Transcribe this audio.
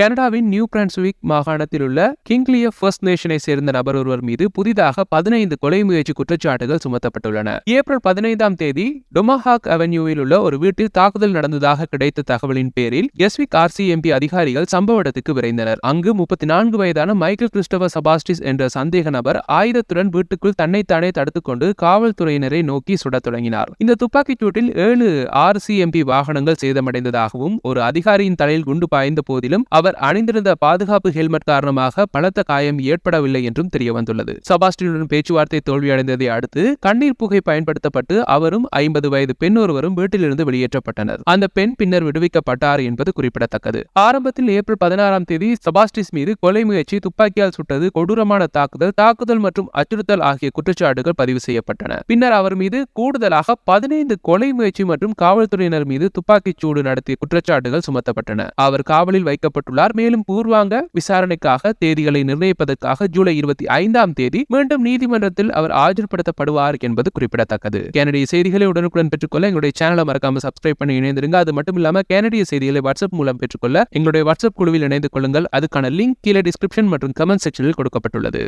கனடாவின் new Brunswick மாகாணத்தில் உள்ள கிங்லிய ஃபர்ஸ்ட் நேஷனை சேர்ந்த நபர் ஒருவர் மீது புதிதாக பதினைந்து கொலை முயற்சி குற்றச்சாட்டுகள் சுமத்தப்பட்டுள்ளன. ஏப்ரல் பதினைந்தாம் தேதி டொமஹாக் அவென்யூவில் உள்ள ஒரு வீட்டில் தாக்குதல் நடந்ததாக கிடைத்த தகவலின் பேரில் எஸ்விக் ஆர்சிஎம்பி அதிகாரிகள் சம்பவ இடத்துக்கு விரைந்தனர். அங்கு முப்பத்தி நான்கு வயதான மைக்கேல் கிறிஸ்டோபர் சபாஸ்டிஸ் என்ற சந்தேக நபர் ஆயுதத்துடன் வீட்டுக்குள் தன்னைத்தானே தடுத்துக்கொண்டு காவல்துறையினரை நோக்கி சுடத் தொடங்கினார். இந்த துப்பாக்கிச் சூட்டில் ஏழு ஆர்சிஎம்பி வாகனங்கள் சேதமடைந்ததாகவும் ஒரு அதிகாரியின் தலையில் குண்டு பாய்ந்த போதிலும் அவர் அணிந்திருந்த பாதுகாப்பு ஹெல்மெட் காரணமாக பலத்த காயம் ஏற்படவில்லை என்றும் தெரியவந்துள்ளது. சபாஸ்டினுடன் பேச்சுவார்த்தை தோல்வியடைந்ததை அடுத்து கண்ணீர் புகை பயன்படுத்தப்பட்டு அவரும் ஐம்பது வயது பெண் ஒருவரும் வீட்டிலிருந்து வெளியேற்றப்பட்டனர். அந்த பெண் பின்னர் விடுவிக்கப்பட்டார் என்பது குறிப்பிடத்தக்கது. ஆரம்பத்தில் ஏப்ரல் பதினாறாம் தேதி சபாஸ்டிஸ் மீது கொலை முயற்சி துப்பாக்கியால் சுட்டது கொடூரமான தாக்குதல் தாக்குதல் மற்றும் அச்சுறுத்தல் ஆகிய குற்றச்சாட்டுகள் பதிவு செய்யப்பட்டன. பின்னர் அவர் மீது கூடுதலாக பதினைந்து கொலை முயற்சி மற்றும் காவல்துறையினர் மீது துப்பாக்கிச் சூடு நடத்திய குற்றச்சாட்டுகள் சுமத்தப்பட்டன. அவர் காவலில் வைக்கப்பட்டுள்ள வைக்கப்பட்டுள்ளார் மேலும் பூர்வாங்க விசாரணைக்காக தேதிகளை நிர்ணயிப்பதற்காக ஜூலை இருபத்தி ஐந்தாம் தேதி மீண்டும் நீதிமன்றத்தில் அவர் ஆஜர்படுத்தப்படுவார் என்பது குறிப்பிடத்தக்கது. கனடிய செய்திகளை உடனுக்குடன் பெற்றுக்கொள்ள எங்களுடைய சேனலை மறக்காம சப்ஸ்கிரைப் பண்ணி இணைந்திருங்க. அது மட்டும் இல்லாம கனடிய செய்திகளை வாட்ஸ்அப் மூலம் பெற்றுக்கொள்ள எங்களுடைய வாட்ஸ்அப் குழுவில் இணைந்து கொள்ளுங்கள். அதுக்கான லிங்க் கீழே டிஸ்கிரிப்ஷன் மற்றும் கமெண்ட் செக்ஷனில் கொடுக்கப்பட்டுள்ளது.